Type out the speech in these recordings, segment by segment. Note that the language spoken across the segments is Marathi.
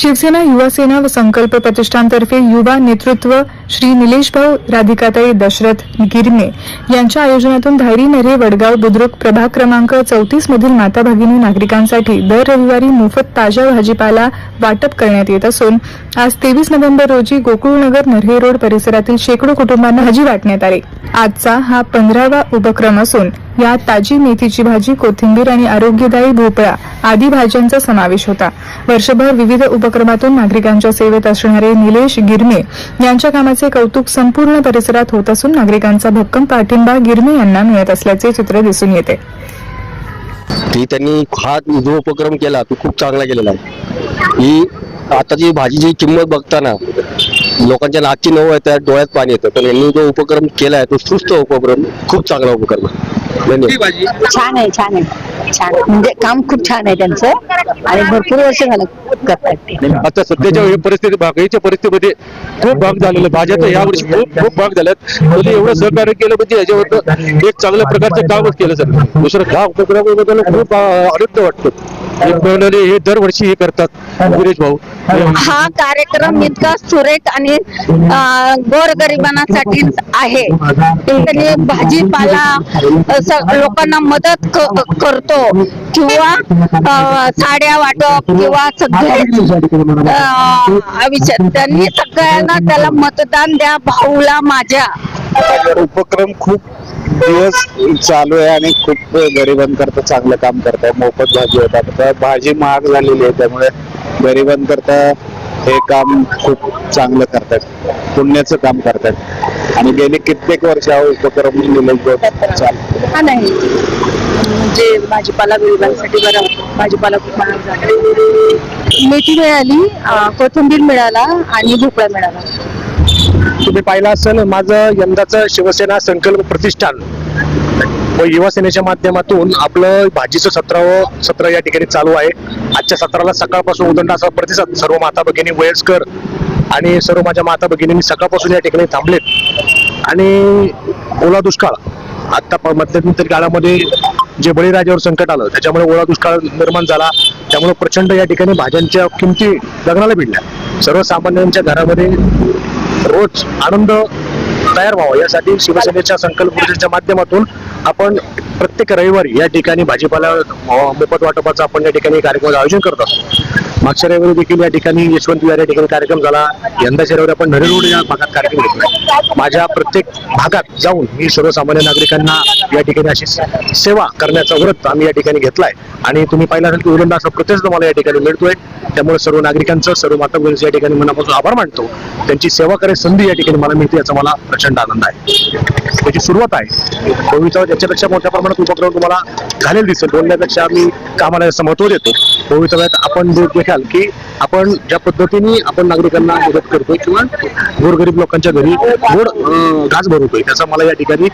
शिवसेना युवा सेना व संकल्प प्रतिष्ठानतर्फे युवा नेतृत्व श्री निलेश भाऊ राधिकाताई दशरथ गिरणे यांच्या आयोजनातून धायरी नरे वडगाव बुद्रुक प्रभाग क्रमांक चौतीस मधील माता भगिनी नागरिकांसाठी दर रविवारी मोफत ताज्या भाजीपाला वाटप करण्यात येत असून आज तेवीस नोव्हेंबर रोजी गोकुळनगर नरहे रोड परिसरातील शेकडो कुटुंबांना भाजी वाटण्यात आली. आजचा हा पंधरावा उपक्रम असून यात ताजी मेथीची भाजी कोथिंबीर आणि आरोग्यदायी भोपळा आदी भाज्यांचा समावेश होता. वर्षभर विविध उपक्रमातून नागरिकांच्या सेवेत असणारे निलेश गिरमे यांच्या कामाचे कौतुक संपूर्ण परिसरात होत असून नागरिकांचा भक्कम पाठिंबा गिरमे यांना मिळत असल्याचे चित्र दिसून येते. ती त्यांनी हा जो उपक्रम केला तो खूप चांगला केलेला आहे. ही आताची भाजीची किंमत बघताना लोकांच्या नाकची नऊ येतात डोळ्यात पाणी येतं. पण यांनी जो उपक्रम केलाय तो सुस्त उपक्रम खूप चांगला उपक्रम आहे. धन्यवाद. छान आहे छान आहे. छान. आहे. म्हणजे काम खूप छान आहे त्यांचं. आणि भरपूर वर्ष झालं करतात ते. आता सध्याच्या या परिस्थिती महागाईच्या परिस्थितीमध्ये खूप भाग झालेला आहे. भाज्याचं या वर्षी खूप खूप भाग झाल्यात त्यांनी एवढं सहकार्य केलं म्हणजे याच्यावर एक चांगल्या प्रकारचं कामच केलं सर दुसरं हा उपक्रमाबद्दल खूप अं, आनंद वाटतो. मिळवणारे हे दरवर्षी हे करतात गिरीश भाऊ. हा कार्यक्रम इतका सुरेख आणि गोरगरिबांसाठी आहे. त्यांनी भाजीपाला लोकांना मदत करतो किंवा साड्या वाटप किंवा सगळे त्यांनी सगळ्यांना त्याला मतदान द्या भाऊला माझ्या. उपक्रम खूप दिवस चालू आहे आणि खूप गरिबांकरता चांगलं काम करताय. मोफत भाजी होतात. भाजी महाग झालेली आहे त्यामुळे गरिबांकरता हे काम खूप चांगलं करतात. पुण्याचं काम करतात. आणि गेली कित्येक वर्ष हा उपक्रम निलेश चालू हा नाही. म्हणजे भाजीपाला गरिबांसाठी बरं भाजीपाला खूप महाग झाला. मेथी मिळाली अं, कोथिंबीर मिळाला आणि भोपळा मिळाला. तुम्ही पाहिलं असेल माझं यंदाचं शिवसेना संकल्प प्रतिष्ठान. व युवासेनेच्या माध्यमातून आपलं भाजीचं सतरावं सत्र या ठिकाणी चालू आहे. आजच्या सत्राला सकाळपासून उदंड असा प्रतिसाद सर्व माता भगिनी वयस्कर आणि सर्व माझ्या माता भगिनींनी सकाळपासून या ठिकाणी थांबलेत. आणि ओला दुष्काळ आत्ता प- मध्यंतरी काळामध्ये जे बळीराजावर संकट आलं त्याच्यामुळे ओला दुष्काळ निर्माण झाला. त्यामुळे प्रचंड या ठिकाणी भाज्यांच्या किमती लग्नाला भिडल्या. सर्वसामान्यांच्या घरामध्ये रोज आनंद तयार व्हावा. यासाठी शिवसेनेच्या संकल्प ऊर्जेच्या माध्यमातून आपण प्रत्येक रविवारी या ठिकाणी भाजीपाला मोफत वाटपाचा आपण या ठिकाणी कार्यक्रमाचं आयोजन करत असतो. मागच्या रविवारी देखील या ठिकाणी यशवंत विहार या ठिकाणी कार्यक्रम झाला. यंदाच्या रविवारी आपण नरेरोड या भागात कार्यक्रम घेतला माझ्या प्रत्येक भागात जाऊन मी सर्वसामान्य नागरिकांना या ठिकाणी अशी सेवा करण्याचा व्रत आम्ही या ठिकाणी घेतलाय. आणि तुम्ही पाहिला असेल की उलंडा असा प्रतिसाद मला या ठिकाणी मिळतोय. त्यामुळे सर्व नागरिकांचं सर्व माता या ठिकाणी मनापासून आभार मानतो. त्यांची सेवा करायची संधी या ठिकाणी मला मिळते याचा मला प्रचंड आनंद आहे. त्याची सुरुवात आहे. कोविडचा याच्यापेक्षा मोठ्या प्रमाणात उपक्रम तुम्हाला झालेले दिसेल बोलण्यापेक्षा आम्ही कामाला जास्त महत्त्व देतो भविष्यात आपण देखाल की आपण ज्या पद्धतीने आपण नागरिकांना मदत करतोय किंवा गोरगरीब लोकांच्या घरी गोड घास भरवतोय त्याचा मला या ठिकाणी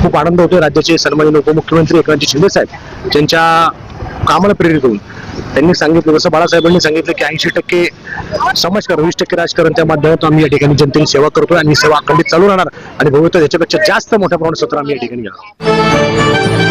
खूप आनंद होतोय. राज्याचे सन्माननीय उपमुख्यमंत्री एकनाथजी शिंदे साहेब त्यांच्या कामाला प्रेरित होऊन त्यांनी सांगितलं जसं बाळासाहेबांनी सांगितलं की ऐंशी टक्के समाजकारण वीस टक्के राजकारण त्या माध्यमातून आम्ही या ठिकाणी जनतेची सेवा करतोय आणि सेवा अखंडित चालू राहणार. आणि भविष्यात याच्यापेक्षा जास्त मोठ्या प्रमाणात सत्र आम्ही या ठिकाणी घेणार